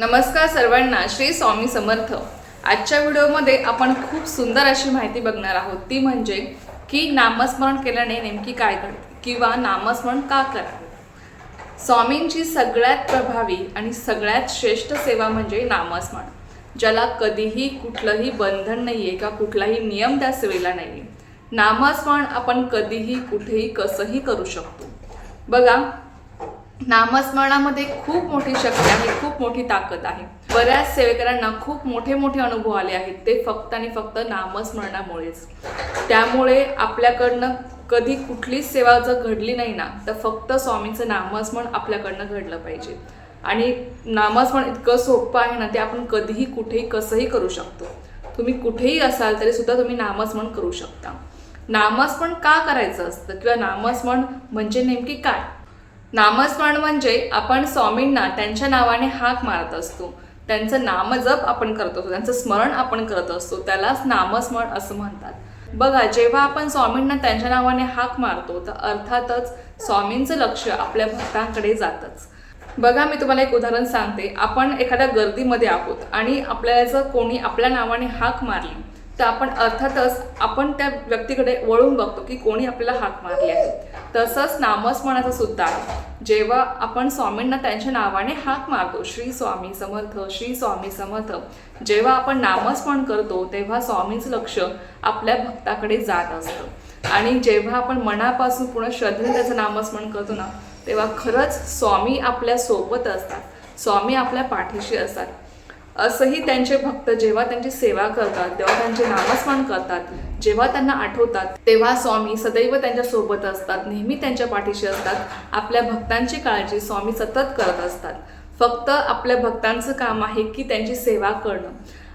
नमस्कार सर्वांना श्री स्वामी समर्थ. आजच्या व्हिडिओमध्ये आपण खूप सुंदर अशी माहिती बघणार आहोत. ती म्हणजे की नामस्मरण केल्याने नेमकी काय घडते किंवा नामस्मरण का करावे स्वामींची सगळ्यात प्रभावी आणि सगळ्यात श्रेष्ठ सेवा म्हणजे नामस्मरण ज्याला कधीही कुठलंही बंधन नाही आहे का कुठलाही नियम त्या सेवेला नाही आहे नामस्मरण आपण कधीही कुठेही कसंही करू शकतो. बघा नामस्मरणामध्ये खूप मोठी शक्ती आहे खूप मोठी ताकद आहे. बऱ्याच सेवेकरांना खूप मोठे मोठे अनुभव आले आहेत. ते फक्त आणि फक्त नामस्मरणामुळेच. त्यामुळे आपल्याकडनं कधी कुठलीच सेवा जर घडली नाही ना तर फक्त स्वामींचं नामस्मरण आपल्याकडनं घडलं पाहिजे. आणि नामस्मरण इतकं सोपं आहे ना ते आपण कधीही कुठेही कसंही करू शकतो. तुम्ही कुठेही असाल तरी सुद्धा तुम्ही नामस्मरण करू शकता. नामस्मरण का करायचं असतं? किंवा नामस्मरण म्हणजे नेमकी काय? नामस्मरण म्हणजे आपण स्वामींना त्यांच्या नावाने हाक मारत असतो. त्यांचं नामजप आपण करत असतो. त्यांचं स्मरण आपण करत असतो. त्यालाच नामस्मरण असं म्हणतात. बघा जेव्हा आपण स्वामींना त्यांच्या नावाने हाक मारतो तर अर्थातच स्वामींचं लक्ष आपल्या भक्तांकडे जातच. बघा मी तुम्हाला एक उदाहरण सांगते. आपण एखाद्या गर्दीमध्ये आहोत आणि आपल्याला जर कोणी आपल्या नावाने हाक मारली तर आपण अर्थातच आपण त्या व्यक्तीकडे वळून बघतो की कोणी आपल्याला हाक मारली आहे. तसंच नामस्मरणाचं सुद्धा आहे. जेव्हा आपण स्वामींना त्यांच्या नावाने हाक मारतो श्री स्वामी समर्थ श्री स्वामी समर्थ जेव्हा आपण नामस्मरण करतो तेव्हा स्वामींचं लक्ष आपल्या भक्ताकडे जात असतं. आणि जेव्हा आपण मनापासून पूर्ण श्रद्धेने त्याचं नामस्मरण करतो ना तेव्हा खरंच स्वामी आपल्यासोबत असतात. स्वामी आपल्या पाठीशी असतात. असंही त्यांचे भक्त जेव्हा त्यांची सेवा करतात तेव्हा त्यांचे नामस्मरण करतात जेव्हा त्यांना आठवतात तेव्हा स्वामी सदैव त्यांच्यासोबत असतात नेहमी त्यांच्या पाठीशी असतात. आपल्या भक्तांची काळजी स्वामी सतत करत असतात. फक्त आपल्या भक्तांचं काम आहे की त्यांची सेवा करणं.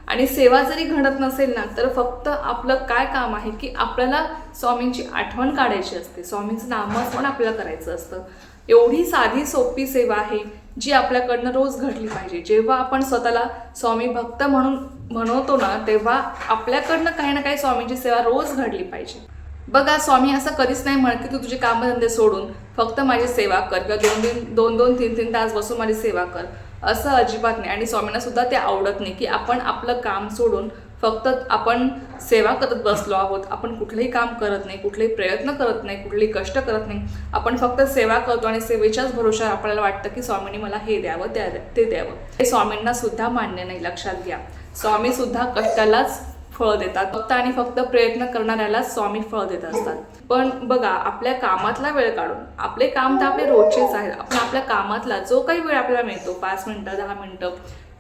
आणि सेवा जरी घडत नसेल ना तर फक्त आपलं काय काम आहे की आपल्याला स्वामींची आठवण काढायची असते. स्वामींचं नामस्मरण आपल्याला करायचं असतं. एवढी साधी सोपी सेवा आहे जी आपल्याकडनं रोज घडली पाहिजे. जेव्हा आपण स्वतःला स्वामी भक्त म्हणून म्हणवतो ना तेव्हा आपल्याकडनं काही ना काही स्वामींची सेवा रोज घडली पाहिजे. बघा स्वामी असं कधीच नाही म्हणत की तू तुझे कामधंदे सोडून फक्त माझी सेवा कर किंवा दोन दिन दोन दोन तीन तीन तास बसून माझी सेवा कर. असं अजिबात नाही. आणि स्वामींना सुद्धा ते आवडत नाही की आपण आपलं काम सोडून फक्त आपण सेवा करत बसलो आहोत आपण कुठलंही काम करत नाही कुठलेही प्रयत्न करत नाही कुठलेही कष्ट करत नाही आपण फक्त सेवा करतो आणि सेवेच्याच भरोशावर आपल्याला वाटतं की स्वामींनी मला हे द्यावं त्या ते द्यावं. हे स्वामींना सुद्धा मान्य नाही लक्षात घ्या. स्वामी सुद्धा कष्टालाच फळ देतात. फक्त आणि फक्त प्रयत्न करणाऱ्यालाच स्वामी फळ देत असतात. पण बघा आपल्या कामातला वेळ काढून आपले काम तर आपले रोजचेच आहेत. आपण आपल्या कामातला जो काही वेळ आपल्याला मिळतो पाच मिनटं दहा मिनटं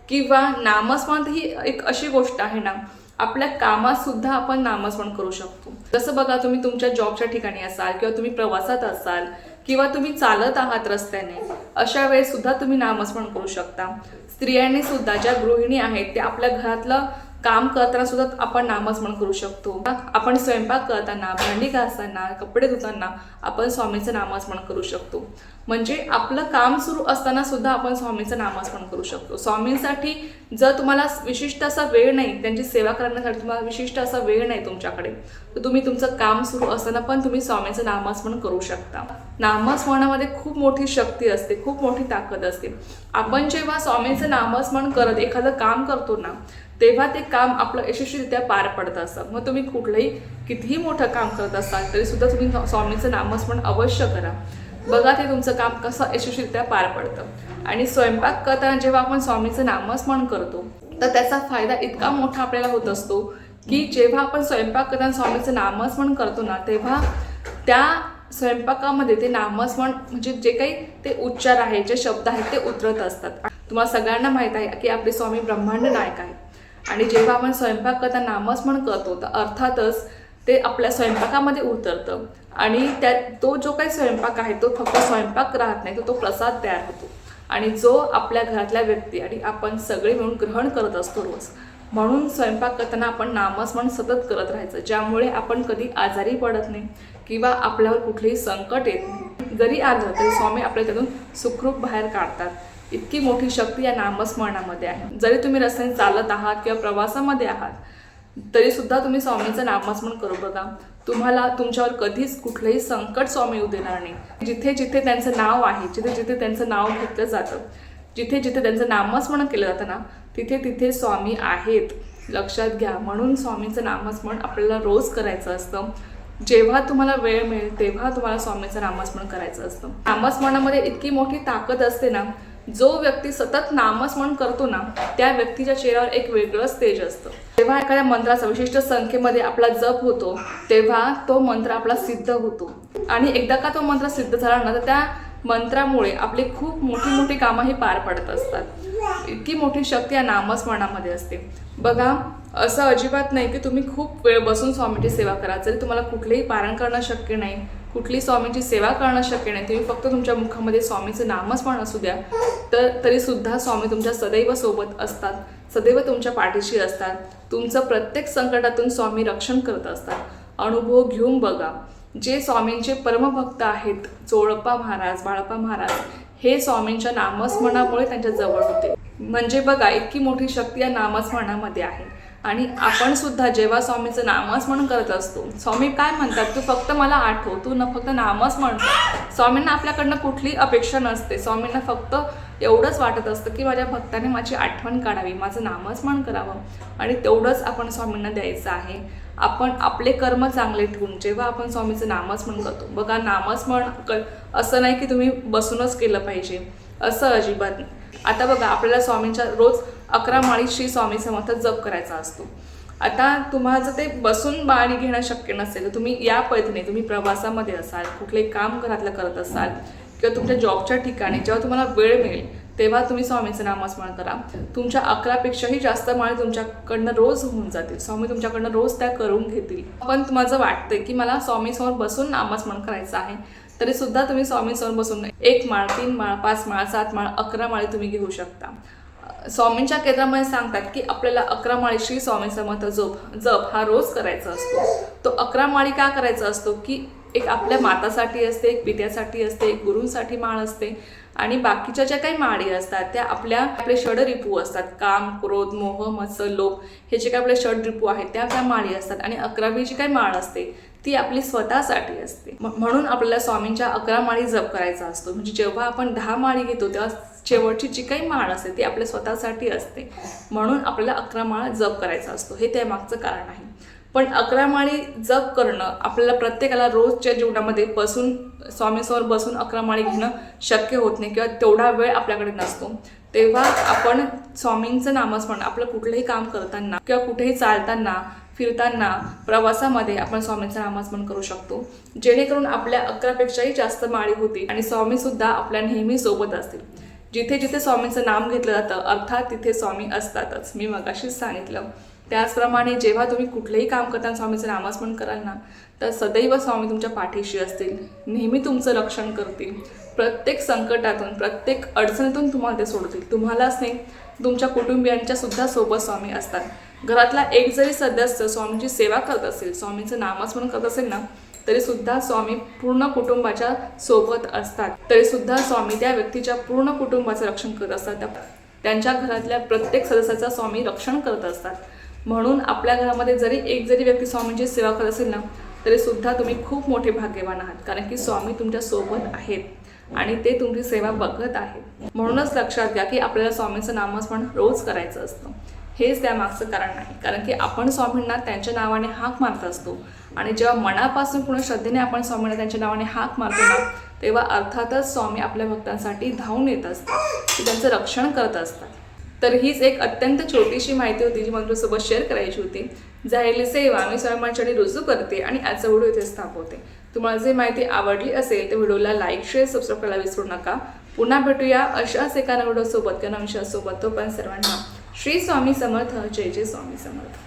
किंवा नामस्मरण ही एक अशी गोष्ट आहे ना आपल्या कामात सुद्धा आपण नामस्मरण करू शकतो. जसं बघा तुम्ही तुमच्या जॉबच्या ठिकाणी असाल किंवा तुम्ही प्रवासात असाल किंवा तुम्ही चालत आहात रस्त्याने अशा वेळेस सुद्धा तुम्ही नामस्मरण करू शकता. स्त्रियांनी सुद्धा ज्या गृहिणी आहेत त्या आपल्या घरातलं काम करताना सुद्धा आपण नामस्मरण करू शकतो. आपण स्वयंपाक करताना भांडी घासताना कपडे धुताना आपण स्वामीचं नामस्मरण करू शकतो. म्हणजे आपलं काम सुरू असताना सुद्धा आपण स्वामीचं नामस्मरण करू शकतो. स्वामींसाठी जर तुम्हाला विशिष्ट असा वेळ नाही त्यांची सेवा करण्यासाठी तुम्हाला विशिष्ट असा वेळ नाही तुमच्याकडे तर तुम्ही तुमचं काम सुरू असताना पण तुम्ही स्वामीचं नामस्मरण करू शकता. नामस्मरणामध्ये खूप मोठी शक्ती असते खूप मोठी ताकद असते. आपण जेव्हा स्वामींचं नामस्मरण करत एखादं काम करतो ना तेव्हा ते काम आपलं यशस्वीरित्या पार पडत असतं. मग तुम्ही कुठलंही कितीही मोठं काम करत असाल तरी सुद्धा तुम्ही स्वामींचं नामस्मरण अवश्य करा. बघा ते तुमचं काम कसं यशस्वीरित्या पार पडतं. आणि स्वयंपाक करताना जेव्हा आपण स्वामीचं नामस्मरण करतो तर त्याचा फायदा इतका मोठा आपल्याला होत असतो की जेव्हा आपण स्वयंपाक करताना स्वामीचं नामस्मरण करतो ना तेव्हा त्या स्वयंपाकामध्ये ते नामस्मरण म्हणजे जे काही ते उच्चार आहे जे शब्द आहेत ते उतरत असतात. तुम्हाला सगळ्यांना माहीत आहे की आपले स्वामी ब्रह्मांड नायक आहे आणि जेव्हा आपण स्वयंपाक करता नामस्मरण करतो तर अर्थातच ते आपल्या स्वयंपाकामध्ये उतरतं. आणि त्या तो जो काही स्वयंपाक आहे तो फक्त स्वयंपाक राहत नाही तर तो प्रसाद तयार होतो. आणि जो आपल्या घरातल्या व्यक्ती आणि आपण सगळे मिळून ग्रहण करत असतो रोज म्हणून स्वयंपाक करताना आपण नामस्मरण सतत करत राहायचं. ज्यामुळे आपण कधी आजारी पडत नाही किंवा आपल्यावर कुठलेही संकट येत नाही. जरी आलं तरी स्वामी आपल्या त्यातून सुखरूप बाहेर काढतात. इतकी मोठी शक्ती या नामस्मरणामध्ये आहे. जरी तुम्ही रस्त्याने चालत आहात किंवा प्रवासामध्ये आहात तरी सुद्धा तुम्ही स्वामीचं नामस्मरण करू बघा. तुम्हाला तुमच्यावर कधीच कुठलंही संकट स्वामी येऊ देणार नाही. जिथे जिथे त्यांचं नाव आहे जिथे जिथे त्यांचं नाव घेतलं जातं जिथे जिथे त्यांचं नामस्मरण केलं जातं ना तिथे तिथे स्वामी आहेत. लक्षात घ्या म्हणून स्वामींचं नामस्मरण आपल्याला रोज करायचं असतं. जेव्हा तुम्हाला वेळ मिळेल तेव्हा तुम्हाला स्वामीचं नामस्मरण करायचं असतं. नामस्मरणामध्ये इतकी मोठी ताकद असते ना जो व्यक्ती सतत नामस्मरण करतो ना त्या व्यक्तीच्या चेहऱ्यावर एक वेगळंच तेज असतं. जेव्हा एखाद्या मंत्राचा विशिष्ट संख्येमध्ये आपला जप होतो तेव्हा तो मंत्र आपला सिद्ध होतो. आणि एकदा का तो मंत्र सिद्ध झाला ना तर त्या मंत्रामुळे आपली खूप मोठी मोठी कामं ही पार पडत असतात. इतकी मोठी शक्ती या नामस्मरणामध्ये असते. बघा असं अजिबात नाही की तुम्ही खूप वेळ बसून स्वामीची सेवा करा. जरी तुम्हाला कुठलेही पारण करणं शक्य नाही कुठली स्वामींची सेवा करणं शक्य नाही. तुम्ही फक्त तुमच्या मुखामध्ये स्वामीचं नामस्मरण असू द्या. तर तरी सुद्धा स्वामी तुमच्या सदैव सोबत असतात. सदैव तुमच्या पाठीशी असतात. तुमचं प्रत्येक संकटातून स्वामी रक्षण करत असतात. अनुभव घेऊन बघा. जे स्वामींचे परमभक्त आहेत चोळप्पा महाराज बाळप्पा महाराज हे स्वामींच्या नामस्मरणामुळे त्यांच्या जवळ होते. म्हणजे बघा इतकी मोठी शक्ती या नामस्मरणामध्ये आहे. आणि आपण सुद्धा जेव्हा स्वामीचं नामस्मरण करत असतो स्वामी काय म्हणतात? तू फक्त मला आठव तू न फक्त नामस्मरण स्वामींना आपल्याकडनं कुठली अपेक्षा नसते. स्वामींना फक्त एवढंच वाटत असतं की माझ्या भक्ताने माझी आठवण काढावी माझं नामस्मरण करावं. आणि तेवढंच आपण स्वामींना द्यायचं आहे. आपण आपले कर्म चांगले ठेवून जेव्हा आपण स्वामीचं नामस्मरण करतो बघा नामस्मरण क असं नाही की तुम्ही बसूनच केलं पाहिजे. असं अजिबात नाही. आता बघा आपल्याला स्वामींच्या रोज अकरा माळी श्री स्वामी समर्थ जप करायचा असतो. आता तुम्हाला जर ते बसून बाणी घेणं शक्य नसेल तर तुम्ही या पद्धतीने तुम्ही प्रवासामध्ये असाल कुठले काम घरातलं करत असाल किंवा तुमच्या जॉबच्या ठिकाणी जेव्हा तुम्हाला वेळ मिळेल तेव्हा तुम्ही स्वामीचं नामस्मरण करा. तुमच्या अकरापेक्षाही जास्त माळी तुमच्याकडनं रोज होऊन जातील. स्वामी तुमच्याकडनं रोज त्या करून घेतील. पण तुम्हाला वाटतंय की मला स्वामीसमोर बसून नामस्मरण करायचं आहे तरी सुद्धा तुम्ही स्वामीसमोर बसून एक माळ तीन माळ पाच माळ सात माळ अकरा माळी तुम्ही घेऊ शकता. स्वामींच्या केंद्रामध्ये सांगतात की आपल्याला अकरा माळी श्री स्वामी समर्थ जप जप हा रोज करायचा असतो. तो अकरा माळी का करायचा असतो? की एक आपल्या मातासाठी असते एक पित्यासाठी असते एक गुरूंसाठी माळ असते. आणि बाकीच्या ज्या काही माळी असतात त्या आपल्या आपले षडरिपू असतात. काम क्रोध मोह मत्स लोभ हे जे काही आपले षडरिपू आहेत त्या त्या माळी असतात. आणि अकरावी जी काही माळ असते ती आपली स्वतःसाठी असते. म्हणून आपल्याला स्वामींच्या अकरा माळी जप करायचा असतो. म्हणजे जेव्हा आपण दहा माळी घेतो तेव्हा शेवटची जी काही माळ असते ती आपल्या स्वतःसाठी असते. म्हणून आपल्याला अकरा माळ जप करायचा असतो. हे त्यामागचं कारण आहे. पण अकरा माळी जप करणं आपल्याला प्रत्येकाला रोजच्या जीवनामध्ये बसून स्वामीसमोर बसून अकरा माळी घेणं शक्य होत नाही किंवा तेवढा वेळ आपल्याकडे नसतो. तेव्हा आपण स्वामींचं नामस्मरण आपलं कुठलंही काम करताना किंवा कुठेही चालताना फिरताना प्रवासामध्ये आपण स्वामींचं नामस्मरण करू शकतो. जेणेकरून आपल्या अकरापेक्षाही जास्त माळी होती आणि स्वामीसुद्धा आपल्या नेहमी सोबत असतील. जिथे जिथे स्वामींचं नाम घेतलं जातं अर्थात तिथे स्वामी असतातच. मी मगाशीच सांगितलं. त्याचप्रमाणे जेव्हा तुम्ही कुठलंही काम करताना स्वामीचं नामस्मरण कराल ना तर सदैव स्वामी तुमच्या पाठीशी असतील. नेहमी तुमचं रक्षण करतील. प्रत्येक संकटातून प्रत्येक अडचणीतून तुम्हाला ते सोडतील. तुम्हालाच नाही तुमच्या कुटुंबियांच्या सुद्धा सोबत स्वामी असतात. घरातला एक जरी सदस्य स्वामींची सेवा करत असेल स्वामींचं नामस्मरण करत असेल ना तरी सुद्धा स्वामी पूर्ण कुटुंबाच्या सोबत असतात. तरी सुद्धा स्वामी त्या व्यक्तीच्या पूर्ण कुटुंबाचं रक्षण करत असतात. त्यांच्या घरातल्या प्रत्येक सदस्याचा स्वामी रक्षण करत असतात. म्हणून आपल्या घरामध्ये जरी एक जरी व्यक्ती स्वामींची सेवा करत असेल ना तरी सुद्धा तुम्ही खूप मोठे भाग्यवान आहात. कारण की स्वामी तुमच्यासोबत आहेत आणि ते तुमची सेवा बघत आहेत. म्हणूनच लक्षात घ्या की आपल्याला स्वामींचं नामस्मरण रोज करायचं असतं. हेच त्यामागचं कारण नाही. कारण की आपण स्वामींना त्यांच्या नावाने हाक मारत असतो. आणि जेव्हा मनापासून पूर्ण श्रद्धेने आपण स्वामींना त्यांच्या नावाने हाक मारतो ना तेव्हा अर्थातच स्वामी आपल्या भक्तांसाठी धावून येत असतात. ते त्यांचं रक्षण करत असतात. तर हीच एक अत्यंत छोटीशी माहिती होती जी मला तुझ्यासोबत शेअर करायची होती. जाहीर सेवा मी स्वयंमांच्याने रुजू करते आणि आजचा व्हिडिओ इथे थांबवते तुम्हाला जी माहिती आवडली असेल तर व्हिडिओला लाईक शेअर सबस्क्राईब करायला विसरू नका. पुन्हा भेटूया अशाच एका व्हिडिओसोबत किंवा विषयासोबत. तो पण सर्वांना श्री स्वामी समर्थ जय जय स्वामी समर्थ.